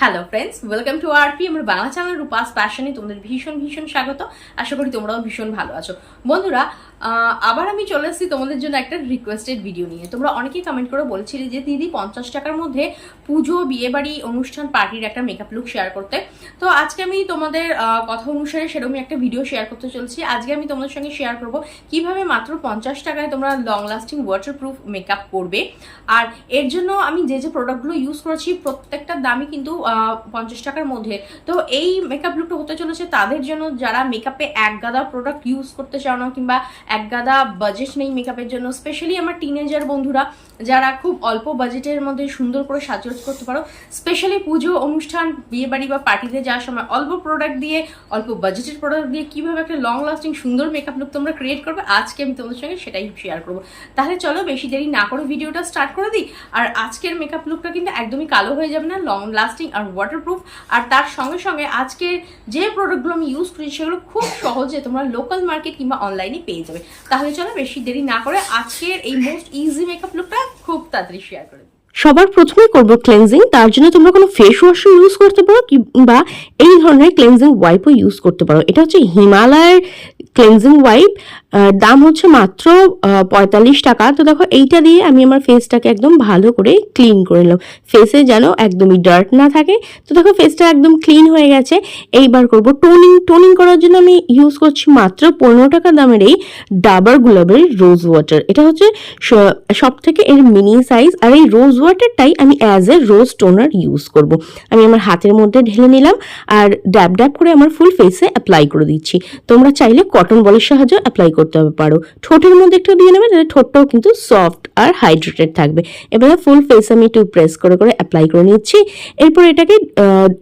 Hello friends welcome to R P আমার Bangla channel Rupa's প্যাশনে তোমাদের ভীষণ ভীষণ স্বাগত। আশা করি তোমরাও ভীষণ ভালো আছো। বন্ধুরা আবার আমি চলে এসেছি তোমাদের জন্য একটা রিকোয়েস্টেড ভিডিও নিয়ে। তোমরা অনেকেই কমেন্ট করে বলছিলে যে, দিদি, পঞ্চাশ টাকার মধ্যে পুজো, বিয়েবাড়ি, অনুষ্ঠান, পার্টির একটা মেকআপ লুক শেয়ার করতে। তো আজকে আমি তোমাদের কথা অনুসারে সেরকমই একটা ভিডিও শেয়ার করতে চলছি। আজকে আমি তোমাদের সঙ্গে শেয়ার করব কীভাবে মাত্র পঞ্চাশ টাকায় তোমরা লং লাস্টিং ওয়াটারপ্রুফ মেকআপ করবে। আর এর জন্য আমি যে যে প্রোডাক্টগুলো ইউজ করেছি, প্রত্যেকটার দামই কিন্তু পঞ্চাশ টাকার মধ্যে। তো এই মেকআপ লুকটা হতে চলেছে তাদের জন্য। যারা মেকআপে এক গাদা প্রোডাক্ট ইউজ করতে চাও না কিংবা এক গাদা বাজেট নেই মেকআপের জন্য স্পেশালি আমার টিনেজার বন্ধুরা, যারা খুব অল্প বাজেটের মধ্যে সুন্দর করে সাজগোজ করতে পারো স্পেশালি পুজো, অনুষ্ঠান বিয়ে বাড়ি বা পার্টিতে যাওয়ার সময় অল্প প্রোডাক্ট দিয়ে, অল্প বাজেটের প্রোডাক্ট দিয়ে কীভাবে একটা লং লাস্টিং সুন্দর মেকআপ লুক তোমরা ক্রিয়েট করবে, আজকে আমি তোমাদের সঙ্গে সেটাই শেয়ার করব। তাহলে চলো বেশি দেরি না করে ভিডিওটা স্টার্ট করে দিই, আর আজকের মেকআপ লুকটা কিন্তু একদমই কালো হয়ে যাবে না লং লাস্টিং আর ওয়াটারপ্রুফ আর তার সঙ্গে সঙ্গে আজকের যে প্রোডাক্টগুলো আমি ইউজ করি সেগুলো খুব সহজে তোমরা লোকাল মার্কেট কিংবা অনলাইনে পেয়ে যাবে। তাহলে চলো বেশি দেরি না করে আজকের এই মোস্ট ইজি মেকআপ লুকটা খুব তাড়াতাড়ি শেয়ার করে। সবার প্রথমে করব ক্লেনজিং তার জন্য তোমরা কোনো ফেস ওয়াশও ইউজ করতে পারো কিংবা এই ধরনের ক্লেনজিং ওয়াইপও ইউজ করতে পারো। এটা হচ্ছে হিমালয়ের ক্লেনজিং ওয়াইপ দাম হচ্ছে মাত্র পঁয়তাল্লিশ টাকা। তো দেখো এইটা দিয়ে আমি আমার ফেসটাকে একদম ভালো করে ক্লিন করে নিলাম। ফেসে যেন একদমই ডার্ট না থাকে। তো দেখো ফেসটা একদম ক্লিন হয়ে গেছে। এইবার করব টোনিং টোনিং করার জন্য আমি ইউজ করছি মাত্র পনেরো টাকা দামের এই ডাবার গুলাবের রোজ ওয়াটার এটা হচ্ছে সব থেকে এর মিনি সাইজ আর এই রোজ ওয়াটারটাই আমি as a rose toner use করব। আমি আমার হাতের মধ্যে ঢেলে নিলাম আর ড্যাব ড্যাব করে আমার ফুল ফেসে অ্যাপ্লাই করে দিচ্ছি। তোমরা চাইলে কটন বলের সাহায্যে অ্যাপ্লাই করতে হবে, পারো। ঠোঁটের মধ্যে একটু দিয়ে নেবে, তাহলে ঠোঁটটাও কিন্তু সফট আর হাইড্রেটেড থাকবে। এবারে ফুল ফেস আমি একটু প্রেস করে করে অ্যাপ্লাই করে নিচ্ছি। এরপর এটাকে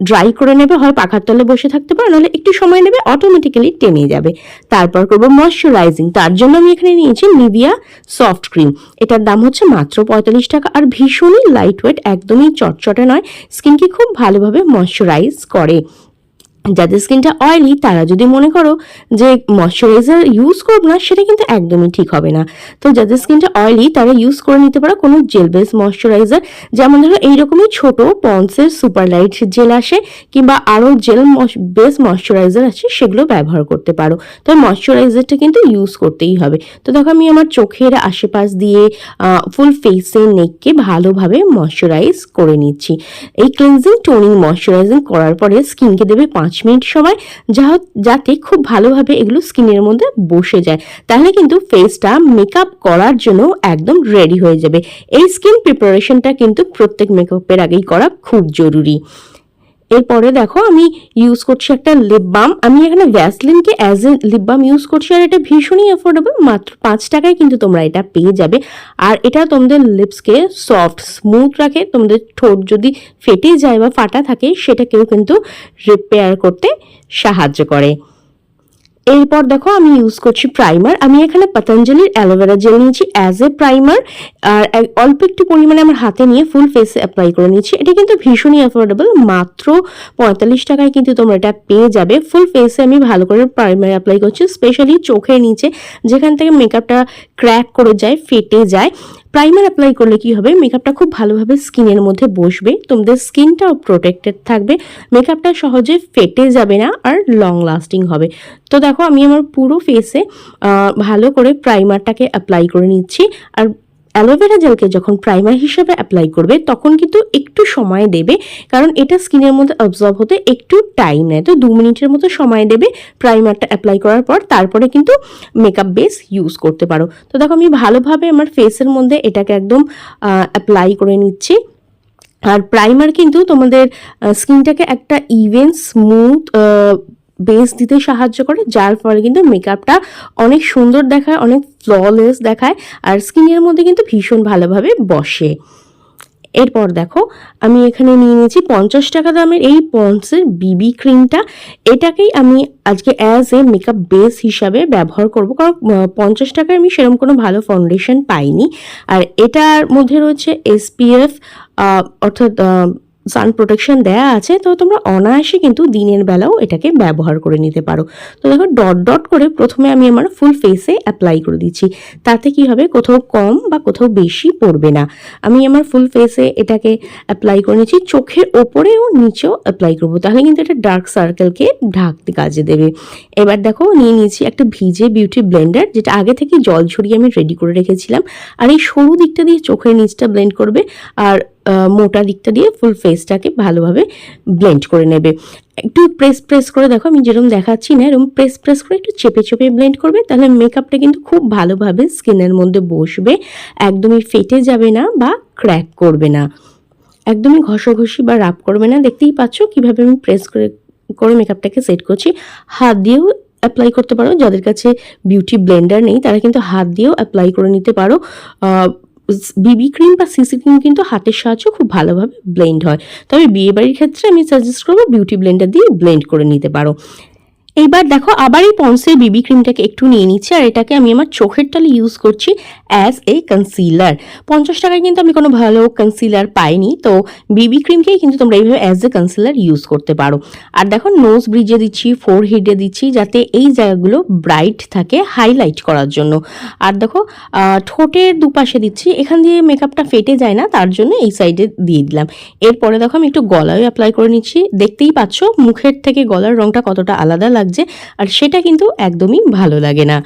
ড্রাই করে নেবে, হয় পাখার তলে বসে থাকতে পারো, নাহলে একটু সময় নেবে অটোমেটিক্যালি টেনে যাবে। তারপর করব ময়শ্চারাইজিং তার জন্য আমি এখানে নিয়েছি নিভিয়া সফট ক্রিম এটার দাম হচ্ছে মাত্র পঁয়তাল্লিশ টাকা, আর ভীষণই লাইট ওয়েট একদমই চটচটে নয়। স্কিনকে খুব ভালোভাবে ময়শ্চারাইজ করে। যাদের স্কিনটা অয়েলি তারা যদি মনে করো যে ময়শ্চারাইজার ইউজ করব না, সেটা কিন্তু একদমই ঠিক হবে না। তো যাদের স্কিনটা অয়েলি তারা ইউজ করে নিতে পারো কোনো জেল বেস ময়শ্চারাইজার যেমন ধরো এইরকমই ছোট পন্সের সুপার লাইট জেল আসে, কিংবা আরও জেল বেস ময়শ্চারাইজার আছে, সেগুলো ব্যবহার করতে পারো। তো ময়শ্চারাইজারটা কিন্তু ইউজ করতেই হবে। তো দেখো আমি আমার চোখের আশেপাশ দিয়ে ফুল ফেসে নেককে ভালোভাবে ময়শ্চারাইজ করে নিচ্ছি। এই ক্লিনজিং টোনিং ময়শ্চারাইজিং করার পরে স্কিনকে দেবে পাঁচ মিনিট সময় যা যাতে খুব ভালোভাবে এগুলো স্কিনের মধ্যে বসে যায়। তাহলে কিন্তু ফেসটা মেকআপ করার জন্য একদম রেডি হয়ে যাবে। এই স্কিন প্রিপারেশনটা কিন্তু প্রত্যেক মেকআপের আগেই করা খুব জরুরি। এরপরে দেখো আমি ইউজ করছি একটা লিপ বাম আমি এখানে ভ্যাসলিনকে as a lip balm use করছি আর এটা ভীষণই অ্যাফোর্ডেবল মাত্র পাঁচ টাকায় কিন্তু তোমরা এটা পেয়ে যাবে। আর এটা তোমাদের লিপসকে সফট স্মুথ রাখে। তোমাদের ঠোঁট যদি ফেটে যায় বা ফাটা থাকে, সেটাকেও কিন্তু রিপেয়ার করতে সাহায্য করে। এরপর দেখো আমি ইউজ করছি প্রাইমার আমি এখানে পতঞ্জলির অ্যালোভেরা জেল নিয়েছি অ্যাজ এ প্রাইমার আর অল্প একটু পরিমাণে আমার হাতে নিয়ে ফুল ফেসে অ্যাপ্লাই করে নিচ্ছি এটা কিন্তু ভীষণই অ্যাফোর্ডেবল মাত্র পঁয়তাল্লিশ টাকায় কিন্তু তোমরা এটা পেয়ে যাবে। ফুল ফেসে আমি ভালো করে প্রাইমার অ্যাপ্লাই করছি স্পেশালি চোখের নিচে, যেখান থেকে মেকআপটা ক্র্যাক করে যায়, ফেটে যায়। প্রাইমার অ্যাপ্লাই করলে কি হবে? মেকআপটা খুব ভালোভাবে স্কিনের মধ্যে বসবে। তোমাদের স্কিনটাও প্রোটেক্টেড থাকবে। মেকআপটা সহজে ফেটে যাবে না আর লং লাস্টিং হবে। তো দেখো, আমি আমার পুরো ফেসে ভালো করে প্রাইমারটাকে অ্যাপ্লাই করে নিচ্ছি। আর অ্যালোভেরা জেলকে যখন প্রাইমার হিসেবে অ্যাপ্লাই করবে, তখন কিন্তু একটু সময় দেবে, কারণ এটা স্কিনের মধ্যে অবজর্ভ হতে একটু টাইম নেয়। তো দু মিনিটের মতো সময় দেবে প্রাইমারটা অ্যাপ্লাই করার পর, তারপরে কিন্তু মেকআপ বেস ইউজ করতে পারো। তো দেখো, আমি ভালোভাবে আমার ফেসের মধ্যে এটাকে একদম অ্যাপ্লাই করে নিচ্ছি। আর প্রাইমার কিন্তু তোমাদের স্কিনটাকে একটা ইভেন স্মুথ বেস দিতে সাহায্য করে, যার ফলে কিন্তু মেকআপটা অনেক সুন্দর দেখায়, অনেক ফ্ললেস দেখায় আর স্কিনের মধ্যে কিন্তু ভীষণ ভালোভাবে বসে। এরপর দেখো, আমি এখানে নিয়ে নিয়েছি পঞ্চাশ টাকা দামের এই পন্সের বিবি ক্রিমটা এটাকেই আমি আজকে অ্যাজ এ মেকআপ বেস হিসাবে ব্যবহার করব, কারণ পঞ্চাশ টাকায় আমি সেরকম কোনো ভালো ফাউন্ডেশন পাইনি। আর এটার মধ্যে রয়েছে এসপিএফ অর্থাৎ সান প্রোটেকশন দেয়া আছে, তো তোমরা অনায়াসে কিন্তু দিনের বেলাও এটাকে ব্যবহার করে নিতে পারো। তো দেখো ডট ডট করে প্রথমে আমি আমার ফুল ফেসে অ্যাপ্লাই করে দিচ্ছি। তাতে কি হবে? কোথাও কম বা কোথাও বেশি পড়বে না। আমি আমার ফুল ফেসে এটাকে অ্যাপ্লাই করে নিচ্ছি, চোখের ওপরেও নিচেও অ্যাপ্লাই করব। তাহলে কিন্তু এটা ডার্ক সার্কেলকে ঢাকতে কাজে দেবে। এবার দেখো, নিয়ে নিয়েছি একটা ভিজে বিউটি ব্লেন্ডার যেটা আগে থেকে জল ছড়িয়ে আমি রেডি করে রেখেছিলাম। আর এই সরু দিকটা দিয়ে চোখের নিচটা ব্লেন্ড করবে। আর মোটা দিকটা দিয়ে ফুল ফেসটাকে ভালোভাবে ব্লেন্ড করে নেবে। একটু প্রেস প্রেস করে দেখো, আমি যেরকম দেখাচ্ছি না, এরকম প্রেস প্রেস করে একটু চেপে চেপে ব্লেন্ড করবে, তাহলে মেকআপটা কিন্তু খুব ভালোভাবে স্কিনের মধ্যে বসবে, একদমই ফেটে যাবে না বা ক্র্যাক করবে না। একদমই ঘষাঘষি বা রাপ করবে না, দেখতেই পাচ্ছ কীভাবে আমি প্রেস করে করে মেকআপটাকে সেট করছি। হাত দিয়েও অ্যাপ্লাই করতে পারো, যাদের কাছে বিউটি ব্লেন্ডার নেই, তারা কিন্তু হাত দিয়েও অ্যাপ্লাই করে নিতে পারো। বিবি ক্রিম বা সিসি ক্রিম কিন্তু হাতের সাহায্যে খুব ভালোভাবে ব্লেন্ড হয়। তবে বিয়ে বাড়ির ক্ষেত্রে আমি সাজেস্ট করব বিউটি ব্লেন্ডার দিয়ে ব্লেন্ড করে নিতে পারো। এইবার দেখো আবার এই পন্সের বিবি ক্রিমটাকে একটু নিয়ে নিচ্ছি, আর এটাকে আমি আমার চোখের তালে ইউজ করছি অ্যাজ এ কনসিলার পঞ্চাশ টাকায় কিন্তু আমি কোনো ভালো কনসিলার পাইনি, তো বিবি ক্রিমকেই কিন্তু তোমরা এইভাবে অ্যাজ এ কনসিলার ইউজ করতে পারো। আর দেখো নোজ ব্রিজে দিচ্ছি ফোর হেডে দিচ্ছি, যাতে এই জায়গাগুলো ব্রাইট থাকে হাইলাইট করার জন্য। আর দেখো ঠোঁটের দুপাশে দিচ্ছি, এখান দিয়ে মেকআপটা ফেটে যায় না, তার জন্য এই সাইডে দিয়ে দিলাম। এরপরে দেখো আমি একটু গলায় অ্যাপ্লাই করে নিচ্ছি, দেখতেই পাচ্ছ মুখের থেকে গলার রংটা কতটা আলাদা লাগছে, আর সেটা কিন্তু একদমই ভালো লাগে না।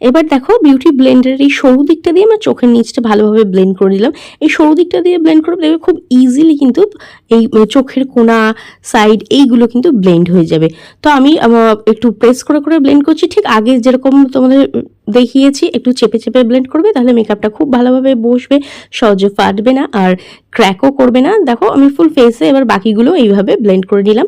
এবার দেখো বিউটি ব্লেন্ডারের এই সরু দিকটা দিয়ে আমার চোখের নিচটা ভালোভাবে ব্লেন্ড করে দিলাম এই সরু দিকটা দিয়ে ব্লেন্ড করে দেখবে খুব ইজিলি কিন্তু এই চোখের কোনা সাইড এইগুলো কিন্তু ব্লেন্ড হয়ে যাবে। তো আমি একটু প্রেস করে করে ব্লেন্ড করছি। ঠিক আগে যেরকম তোমাদের দেখিয়েছি, একটু চেপে চেপে ব্লেন্ড করবে, তাহলে মেকআপটা খুব ভালোভাবে বসবে, সহজে ফাটবে না আর ক্র্যাকও করবে না। দেখো, আমি ফুল ফেসে এবার বাকিগুলো এইভাবে ব্লেন্ড করে নিলাম।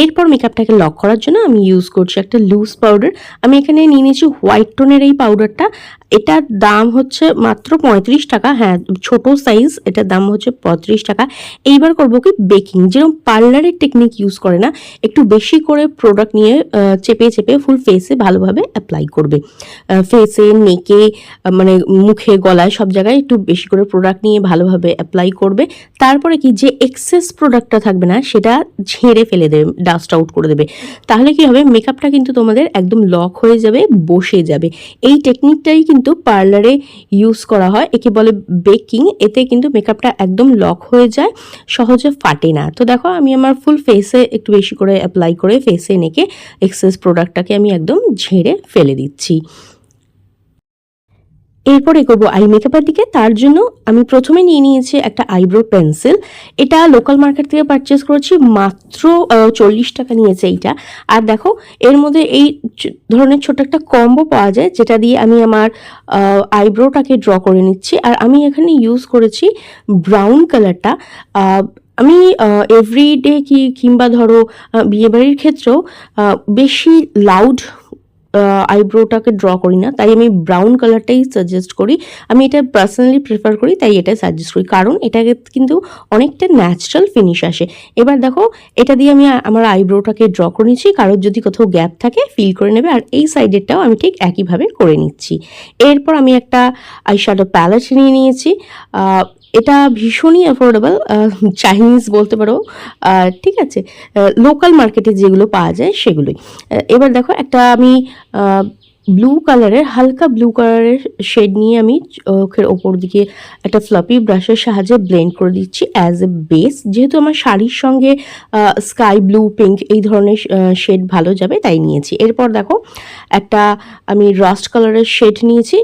এরপর মেকআপটাকে লক করার জন্য আমি ইউজ করছি একটা লুজ পাউডার আমি এখানে নিয়ে নিয়েছি হোয়াইট টোনের এই পাউডারটা এটার দাম হচ্ছে মাত্র পঁয়ত্রিশ টাকা হ্যাঁ ছোট সাইজ এটার দাম হচ্ছে পঁয়ত্রিশ টাকা। এইবার করব কি বেকিং যেরকম পার্লারের টেকনিক ইউজ করে না, একটু বেশি করে প্রোডাক্ট নিয়ে চেপে চেপে ফুল ফেসে ভালোভাবে অ্যাপ্লাই করবে। ফেসে নেকে মানে মুখে, গলায় সব জায়গায় একটু বেশি করে প্রোডাক্ট নিয়ে ভালোভাবে অ্যাপ্লাই করবে। তারপরে কি যে এক্সেস প্রোডাক্টটা থাকবে না, সেটা ঝেড়ে ফেলে দেবে ডাস্ট আউট করে দেবে। তাহলে কি হবে? মেকআপটা কিন্তু তোমাদের একদম লক হয়ে যাবে, বসে যাবে। এই টেকনিকটাই কিন্তু পার্লারে ইউজ করা হয়। একে বলে বেকিং এতে কিন্তু মেকআপটা একদম লক হয়ে যায়, সহজে ফাটে না। তো দেখো, আমি আমার ফুল ফেসে একটু বেশি করে অ্যাপ্লাই করে ফেসে নেকে এক্সেস প্রোডাক্টটাকে আমি একদম ঝেড়ে ফেলে দিচ্ছি। এরপরে করব আই মেকআপের দিকে। তার জন্য আমি প্রথমে নিয়ে নিয়েছি একটা আইব্রো পেন্সিল। এটা লোকাল মার্কেট থেকে পারচেস করেছি, মাত্র চল্লিশ টাকা নিয়েছে এইটা। আর দেখো, এর মধ্যে এই ধরনের ছোট একটা কম্বো পাওয়া যায়, যেটা দিয়ে আমি আমার আইব্রোটাকে ড্র করে নিচ্ছি। আর আমি এখানে ইউজ করেছি ব্রাউন কালারটা আমি এভরিডে কি, কিংবা ধরো বিয়েবাড়ির ক্ষেত্রেও বেশি লাউড আইব্রোটাকে ড্র করি না, তাই আমি ব্রাউন কালারটাই সাজেস্ট করি। আমি এটা পার্সোনালি প্রেফার করি, তাই এটা সাজেস্ট করি। কারণ এটাকে কিন্তু অনেকটা ন্যাচারাল ফিনিশ আসে। এবার দেখো, এটা দিয়ে আমি আমার আইব্রোটাকে ড্র করে নিচ্ছি। কারোর যদি কোথাও গ্যাপ থাকে ফিল করে নেবে। আর এই সাইডেরটাও আমি ঠিক একইভাবে করে নিচ্ছি। এরপর আমি একটা আইশ্যাডো প্যালেট নিয়ে নিয়েছি। এটা ভীষণই অ্যাফোর্ডেবল চাইনিজ বলতে পারো ঠিক আছে লোকাল মার্কেটে যেগুলো পাওয়া যায় সেগুলোই। এবার দেখো একটা আমি ব্লু কালারের হালকা ব্লু কালারের শেড নিয়ে আমি চোখের ওপর দিকে একটা ফ্লাপি ব্রাশের সাহায্যে ব্লেন্ড করে দিচ্ছি অ্যাজ এ বেস যেহেতু আমার শাড়ির সঙ্গে স্কাই ব্লু পিঙ্ক এই ধরনের শেড ভালো যাবে, তাই নিয়েছি। এরপর দেখো, একটা আমি রাস্ট কালারের শেড নিয়েছি।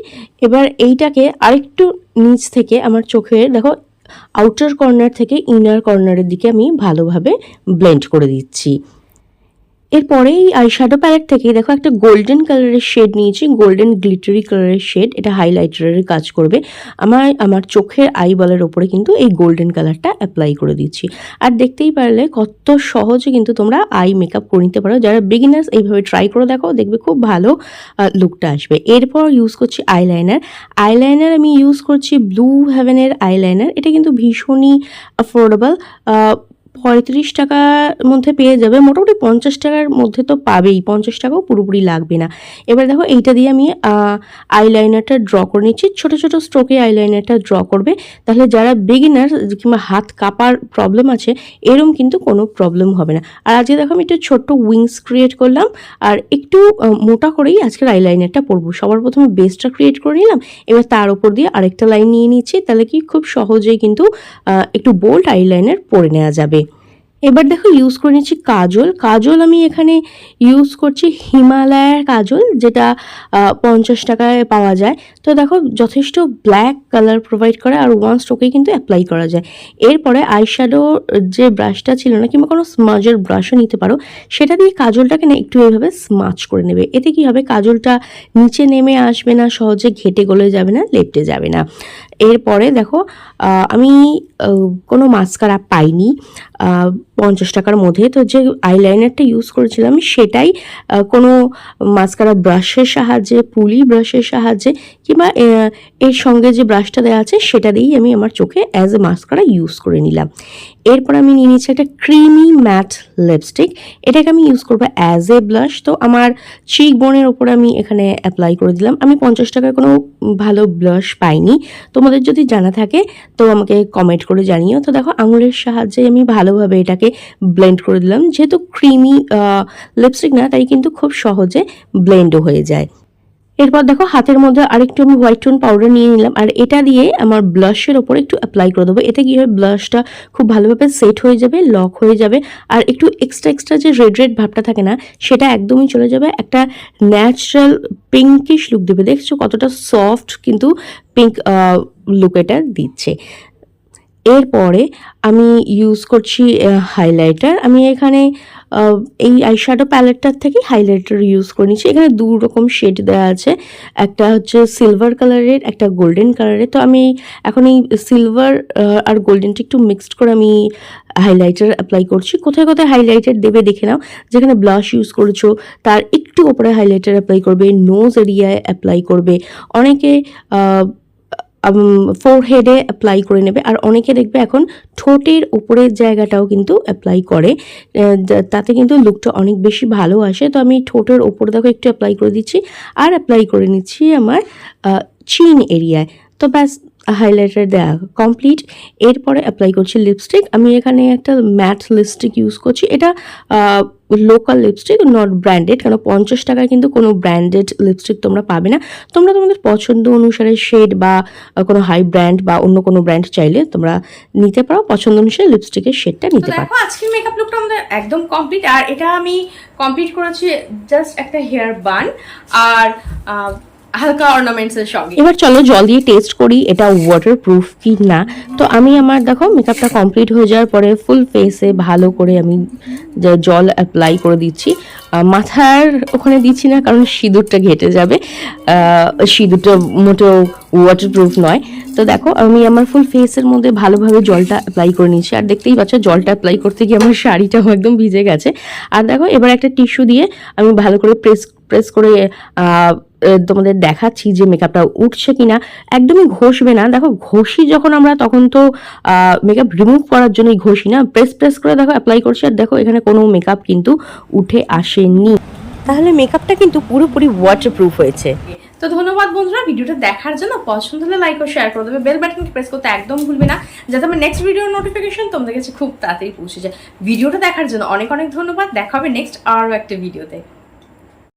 এবার এইটাকে আরেকটু নিচ থেকে আমার চোখের দেখো আউটার কর্নার থেকে ইনার কর্নারের দিকে আমি ভালোভাবে ব্লেন্ড করে দিচ্ছি। এরপরে এই শ্যাডো প্যালেট থেকে দেখো একটা গোল্ডেন কালারের শেড নিয়েছি গোল্ডেন গ্লিটারি কালারের শেড এটা হাইলাইটারের কাজ করবে। আমার আমার চোখের আইবলের ওপরে কিন্তু এই গোল্ডেন কালারটা অ্যাপ্লাই করে দিচ্ছি। আর দেখতেই পারলে কত সহজে কিন্তু তোমরা আই মেকআপ করে নিতে পারো। যারা বিগিনার্স এইভাবে ট্রাই করে দেখো, দেখবে খুব ভালো লুকটা আসবে। এরপর ইউজ করছি আইলাইনার আইলাইনার আমি ইউজ করছি ব্লু হেভেনের আইলাইনার এটা কিন্তু ভীষণই অ্যাফোর্ডেবল পঁয়ত্রিশ টাকার মধ্যে পেয়ে যাবে। মোটামুটি পঞ্চাশ টাকার মধ্যে তো পাবেই। পঞ্চাশ টাকাও পুরোপুরি লাগবে না। এবার দেখো, এইটা দিয়ে আমি আইলাইনারটা ড্র করে নিচ্ছি। ছোট ছোট স্ট্রোকে আইলাইনারটা ড্র করবে। তাহলে যারা বিগিনার কিংবা হাত কাঁপার প্রবলেম আছে, এরম কিন্তু কোনো প্রবলেম হবে না। আর আজকে দেখো, আমি একটু ছোট্ট উইংস ক্রিয়েট করলাম। আর একটু মোটা করেই আজকের আইলাইনারটা পরবো। সবার প্রথমে বেসটা ক্রিয়েট করে নিলাম। এবার তার উপর দিয়ে আরেকটা লাইন নিয়ে নিচ্ছি। তাহলে কি খুব সহজেই কিন্তু একটু বোল্ড আইলাইনার পরে নেওয়া যাবে। এবার দেখো ইউজ করে নিচ্ছি কাজল। কাজল আমি এখানে ইউজ করছি হিমালয়ার কাজল, যেটা পঞ্চাশ টাকায় পাওয়া যায়। তো দেখো, যথেষ্ট ব্ল্যাক কালার প্রোভাইড করে আর ওয়ান স্ট্রোকেই কিন্তু অ্যাপ্লাই করা যায়। এরপরে আইশ্যাডো যে ব্রাশটা ছিল না, কিংবা কোনো স্মাজের ব্রাশও নিতে পারো, সেটা দিয়ে কাজলটাকে না একটু এইভাবে স্মাচ করে নেবে। এতে কি হবে? কাজলটা নিচে নেমে আসবে না, সহজে ঘেটে গলে যাবে না, লেপটে যাবে না। এরপরে দেখো আমি কোনো মাস্কারা পাইনি পঞ্চাশ টাকার মধ্যে। তো যে আইলাইনারটা ইউজ করেছিলাম সেটাই কোনো মাস্কারা ব্রাশের সাহায্যে, পুলি ব্রাশের সাহায্যে কিংবা এর সঙ্গে যে ব্রাশটা দেওয়া আছে সেটা দিয়েই আমি আমার চোখে অ্যাজ এ মাস্কারা ইউজ করে নিলাম। এরপর আমি নিয়ে নিচ্ছি একটা ক্রিমি ম্যাট লিপস্টিক এটাকে আমি ইউজ করব অ্যাজ এ ব্লাশ তো আমার চিক বোনের ওপর আমি এখানে অ্যাপ্লাই করে দিলাম। আমি পঞ্চাশ টাকার কোনো ভালো ব্লাশ পাইনি। তোমাদের যদি জানা থাকে, তো আমাকে কমেন্ট করে জানিও। তো দেখো, আঙুলের সাহায্যে আমি ভালোভাবে এটাকে ব্লেন্ড করে দিলাম। যেহেতু ক্রিমি লিপস্টিক না, তাই কিন্তু খুব সহজে ব্লেন্ডও হয়ে যায়। এরপর দেখো, হাতের মধ্যে আরেকটু আমি হোয়াইট টোন পাউডার নিয়ে নিলাম। আর এটা দিয়ে আমার ব্লাশের ওপর একটু অ্যাপ্লাই করে দেবো। এতে কি হয় ব্লাশটা খুব ভালোভাবে সেট হয়ে যাবে লক হয়ে যাবে। আর একটু এক্সট্রা এক্সট্রা যে রেড রেড ভাবটা থাকে না, সেটা একদমই চলে যাবে। একটা ন্যাচারাল পিঙ্কিশ লুক দেবে। দেখছ কতটা সফট কিন্তু পিঙ্ক লুক এটা দিচ্ছে। এরপরে আমি ইউজ করছি হাইলাইটার আমি এখানে এই আইশ্যাডো প্যালেটটার থেকে হাইলাইটার ইউজ করে নিচ্ছি। এখানে দু রকম শেড দেওয়া আছে। একটা হচ্ছে সিলভার কালারের একটা গোল্ডেন কালারের তো আমি এখন এই সিলভার আর গোল্ডেনটা একটু মিক্সড করে আমি হাইলাইটার অ্যাপ্লাই করছি। কোথায় কোথায় হাইলাইটার দেবে দেখে নাও। যেখানে ব্লাশ ইউজ করেছ, তার একটু ওপরে হাইলাইটার অ্যাপ্লাই করবে নোজ এরিয়ায় অ্যাপ্লাই করবে। অনেকে ফোরহেডে অ্যাপ্লাই করে নেবে। আর অনেকে দেখবে এখন ঠোঁটের উপরের জায়গাটাও কিন্তু অ্যাপ্লাই করে। তাতে কিন্তু লুকটা অনেক বেশি ভালো আসে। তো আমি ঠোঁটের ওপরে দেখো একটু অ্যাপ্লাই করে দিচ্ছি। আর অ্যাপ্লাই করে নিচ্ছি আমার চিন এরিয়ায় তো ব্যাস হাইলাইটার দেওয়া কমপ্লিট এরপরে অ্যাপ্লাই করছি লিপস্টিক আমি এখানে একটা ম্যাট লিপস্টিক ইউজ করছি। এটা লোকাল লিপস্টিক নট ব্র্যান্ডেড কারণ পঞ্চাশ টাকায় কিন্তু কোনো ব্র্যান্ডেড লিপস্টিক তোমরা পাবে না। তোমরা তোমাদের পছন্দ অনুসারে শেড বা কোনো হাই ব্র্যান্ড বা অন্য কোনো ব্র্যান্ড চাইলে তোমরা নিতে পারো। পছন্দ অনুসারে লিপস্টিকের শেডটা নিতে পারো। আজকের মেকআপ লুকটা আমাদের একদম কমপ্লিট আর এটা আমি কমপ্লিট করেছি জাস্ট একটা হেয়ার বান আর হালকা অর্নামেন্টস এর সঙ্গে। এবার চলো জল দিয়ে টেস্ট করি, এটা ওয়াটার প্রুফ কি না তো আমি আমার, দেখো মেকআপটা কমপ্লিট হয়ে যাওয়ার পরে ফুল ফেসে ভালো করে আমি জল অ্যাপ্লাই করে দিচ্ছি। মাথার ওখানে দিচ্ছি না, কারণ সিঁদুরটা ঘেটে যাবে। সিঁদুরটা মোটেও ওয়াটার প্রুফ নয়। তো দেখো, আমি আমার ফুল ফেসের মধ্যে ভালোভাবে জলটা অ্যাপ্লাই করে নিচ্ছি আর দেখতেই পাচ্ছ, জলটা অ্যাপ্লাই করতে গিয়ে আমার শাড়িটাও একদম ভিজে গেছে। আর দেখো, এবার একটা টিস্যু দিয়ে আমি ভালো করে প্রেস প্রেস করে তোমাদের দেখাচ্ছি যে মেকআপটা উঠছে কিনা। একদমই ঘষবে না। দেখো, ঘষি যখন আমরা, তখন তো মেকআপ রিমুভ করার জন্যই ঘষি না। প্রেস প্রেস করে দেখো অ্যাপ্লাই করছি। আর দেখো, এখানে কোনো মেকআপ কিন্তু উঠে আসেনি। তাহলে মেকআপটা কিন্তু পুরোপুরি ওয়াটারপ্রুফ হয়েছে। তো ধন্যবাদ বন্ধুরা, ভিডিওটা দেখার জন্য। পছন্দ হলে লাইক ও শেয়ার করে দেবে। বেল বাটনকে প্রেস করতে একদম ভুলবে না। যাতে আমার নেক্সট ভিডিওর নোটিফিকেশন তোমাদের কাছে খুব তাড়াতাড়ি পৌঁছে যায়। ভিডিওটা দেখার জন্য অনেক অনেক ধন্যবাদ। দেখা হবে নেক্সট আরও একটা ভিডিওতে